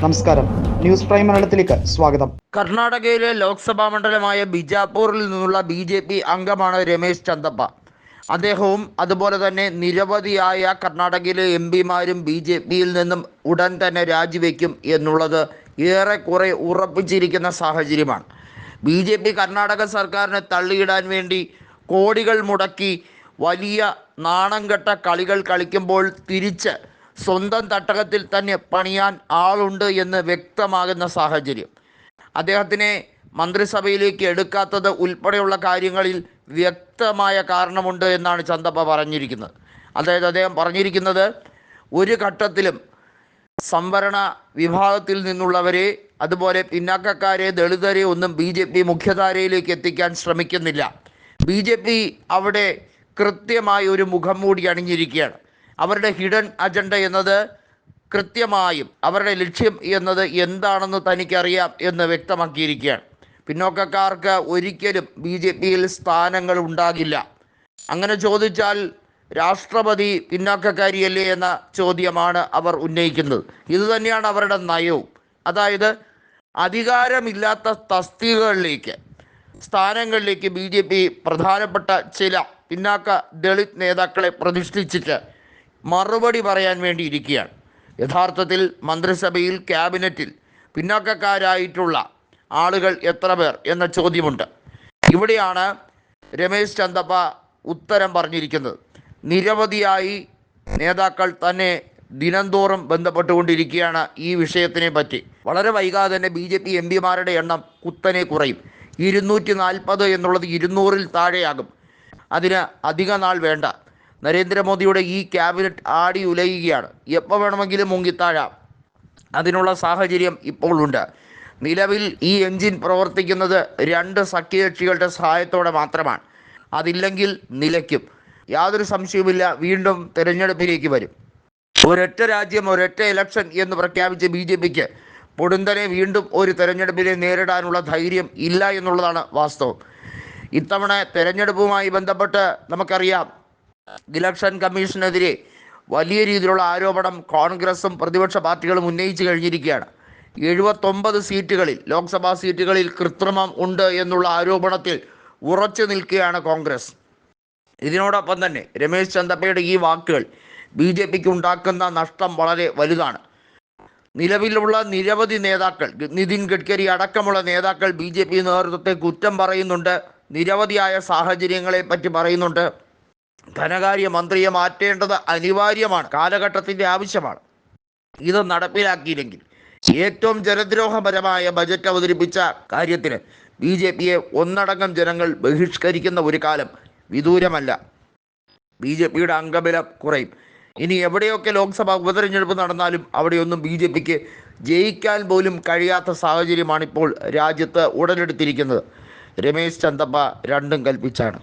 നമസ്കാരം. News prime മലയാളത്തിലേക്ക് സ്വാഗതം. കർണാടകയിലെ ലോക്സഭാ മണ്ഡലമായ ബിജാപൂരിൽ നിന്നുള്ള ബി ജെ പി അംഗമാണ് രമേശ് ചന്ദപ്പ. അദ്ദേഹവും അതുപോലെ തന്നെ നിരവധിയായ കർണാടകയിലെ എം പിമാരും ബി ജെ പിയിൽ നിന്നും ഉടൻ തന്നെ രാജിവെക്കും എന്നുള്ളത് ഏറെക്കുറെ ഉറപ്പിച്ചിരിക്കുന്ന സാഹചര്യമാണ്. ബി ജെ പി കർണാടക സർക്കാരിനെ തള്ളിയിടാൻ വേണ്ടി കോടികൾ മുടക്കി വലിയ നാണം കെട്ട കളികൾ കളിക്കുമ്പോൾ തിരിച്ച് സ്വന്തം തട്ടകത്തിൽ തന്നെ പണിയാൻ ആളുണ്ട് എന്ന് വ്യക്തമാകുന്ന സാഹചര്യം. അദ്ദേഹത്തിനെ മന്ത്രിസഭയിലേക്ക് എടുക്കാത്തത് ഉൾപ്പെടെയുള്ള കാര്യങ്ങളിൽ വ്യക്തമായ കാരണമുണ്ട് എന്നാണ് ചന്തപ്പ പറഞ്ഞിരിക്കുന്നത്. അതായത് അദ്ദേഹം പറഞ്ഞിരിക്കുന്നത് ഒരു ഘട്ടത്തിലും സംവരണ വിഭാഗത്തിൽ നിന്നുള്ളവരെ അതുപോലെ പിന്നാക്കക്കാരെ ദളിതരെ ഒന്നും ബി ജെ പി മുഖ്യധാരയിലേക്ക് എത്തിക്കാൻ ശ്രമിക്കുന്നില്ല. ബി ജെ പി അവിടെ കൃത്യമായ ഒരു മുഖം മൂടി അണിഞ്ഞിരിക്കുകയാണ്. അവരുടെ ഹിഡൻ അജണ്ട എന്നത് കൃത്യമായും അവരുടെ ലക്ഷ്യം എന്നത് എന്താണെന്ന് തനിക്കറിയാം എന്ന് വ്യക്തമാക്കിയിരിക്കുകയാണ്. പിന്നോക്കക്കാർക്ക് ഒരിക്കലും ബി ജെ പിയിൽ സ്ഥാനങ്ങൾ ഉണ്ടാകില്ല. അങ്ങനെ ചോദിച്ചാൽ രാഷ്ട്രപതി പിന്നോക്കക്കാരിയല്ലേ എന്ന ചോദ്യമാണ് അവർ ഉന്നയിക്കുന്നത്. ഇതുതന്നെയാണ് അവരുടെ നയവും. അതായത് അധികാരമില്ലാത്ത തസ്തികകളിലേക്ക് സ്ഥാനങ്ങളിലേക്ക് ബി ജെ പി പ്രധാനപ്പെട്ട ചില പിന്നാക്ക ദളിത് നേതാക്കളെ പ്രതിഷ്ഠിച്ചിട്ട് മറുപടി പറയാൻ വേണ്ടി ഇരിക്കുകയാണ്. യഥാർത്ഥത്തിൽ മന്ത്രിസഭയിൽ ക്യാബിനറ്റിൽ പിന്നാക്കക്കാരായിട്ടുള്ള ആളുകൾ എത്ര പേർ എന്ന ചോദ്യമുണ്ട്. ഇവിടെയാണ് രമേശ് ചന്ദപ്പ ഉത്തരം പറഞ്ഞിരിക്കുന്നത്. നിരവധിയായി നേതാക്കൾ തന്നെ ദിനംതോറും ബന്ധപ്പെട്ടുകൊണ്ടിരിക്കുകയാണ് ഈ വിഷയത്തിനെ പറ്റി. വളരെ വൈകാതെ തന്നെ ബി ജെ പി എം പിമാരുടെ എണ്ണം കുത്തനെ കുറയും. ഇരുന്നൂറ്റി നാൽപ്പത് എന്നുള്ളത് ഇരുന്നൂറിൽ താഴെയാകും. അതിന് അധിക നാൾ വേണ്ട. നരേന്ദ്രമോദിയുടെ ഈ ക്യാബിനറ്റ് ആടി ഉലയുകയാണ്. എപ്പോൾ വേണമെങ്കിലും മുങ്ങിത്താഴാം. അതിനുള്ള സാഹചര്യം ഇപ്പോൾ ഉണ്ട് നിലവിൽ ഈ എഞ്ചിൻ പ്രവർത്തിക്കുന്നത് രണ്ട് സഖ്യകക്ഷികളുടെ സഹായത്തോടെ മാത്രമാണ്. അതില്ലെങ്കിൽ നിലയ്ക്കും. യാതൊരു സംശയവുമില്ല. വീണ്ടും തിരഞ്ഞെടുപ്പിലേക്ക് വരും. ഒരൊറ്റ രാജ്യം ഒരൊറ്റ ഇലക്ഷൻ എന്ന് പ്രഖ്യാപിച്ച ബി ജെ പിക്ക് പൊടുന്തനെ വീണ്ടും ഒരു തെരഞ്ഞെടുപ്പിനെ നേരിടാനുള്ള ധൈര്യം ഇല്ല എന്നുള്ളതാണ് വാസ്തവം. ഇത്തവണ തെരഞ്ഞെടുപ്പുമായി ബന്ധപ്പെട്ട് നമുക്കറിയാം ഇലക്ഷൻ കമ്മീഷനെതിരെ വലിയ രീതിയിലുള്ള ആരോപണം കോൺഗ്രസും പ്രതിപക്ഷ പാർട്ടികളും ഉന്നയിച്ചു കഴിഞ്ഞിരിക്കുകയാണ്. എഴുപത്തൊമ്പത് സീറ്റുകളിൽ ലോക്സഭാ സീറ്റുകളിൽ കൃത്രിമം ഉണ്ട് എന്നുള്ള ആരോപണത്തിൽ ഉറച്ചു നിൽക്കുകയാണ് കോൺഗ്രസ്. ഇതിനോടൊപ്പം തന്നെ രമേശ് ചന്ദപ്പയുടെ ഈ വാക്കുകൾ ബി ജെ പിക്ക് ഉണ്ടാക്കുന്ന നഷ്ടം വളരെ വലുതാണ്. നിലവിലുള്ള നിരവധി നേതാക്കൾ നിതിൻ ഗഡ്കരി അടക്കമുള്ള നേതാക്കൾ ബി ജെ പി നേതൃത്വത്തെ കുറ്റം പറയുന്നുണ്ട് നിരവധിയായ സാഹചര്യങ്ങളെ പറ്റി പറയുന്നുണ്ട്. ധനകാര്യ മന്ത്രിയെ മാറ്റേണ്ടത് അനിവാര്യമാണ് കാലഘട്ടത്തിന്റെ ആവശ്യമാണ്. ഇത് നടപ്പിലാക്കിയില്ലെങ്കിൽ ഏറ്റവും ജനദ്രോഹപരമായ ബജറ്റ് അവതരിപ്പിച്ച കാര്യത്തിന് ബി ജെ പിയെ ഒന്നടങ്കം ജനങ്ങൾ ബഹിഷ്കരിക്കുന്ന ഒരു കാലം വിദൂരമല്ല. ബി ജെ പിയുടെ അംഗബലം കുറയും. ഇനി എവിടെയൊക്കെ ലോക്സഭാ ഉപതെരഞ്ഞെടുപ്പ് നടന്നാലും അവിടെയൊന്നും ബി ജെ പിക്ക് ജയിക്കാൻ പോലും കഴിയാത്ത സാഹചര്യമാണിപ്പോൾ രാജ്യത്ത് ഉടലെടുത്തിരിക്കുന്നത്. രമേശ് ചന്തപ്പ രണ്ടും കൽപ്പിച്ചാണ്.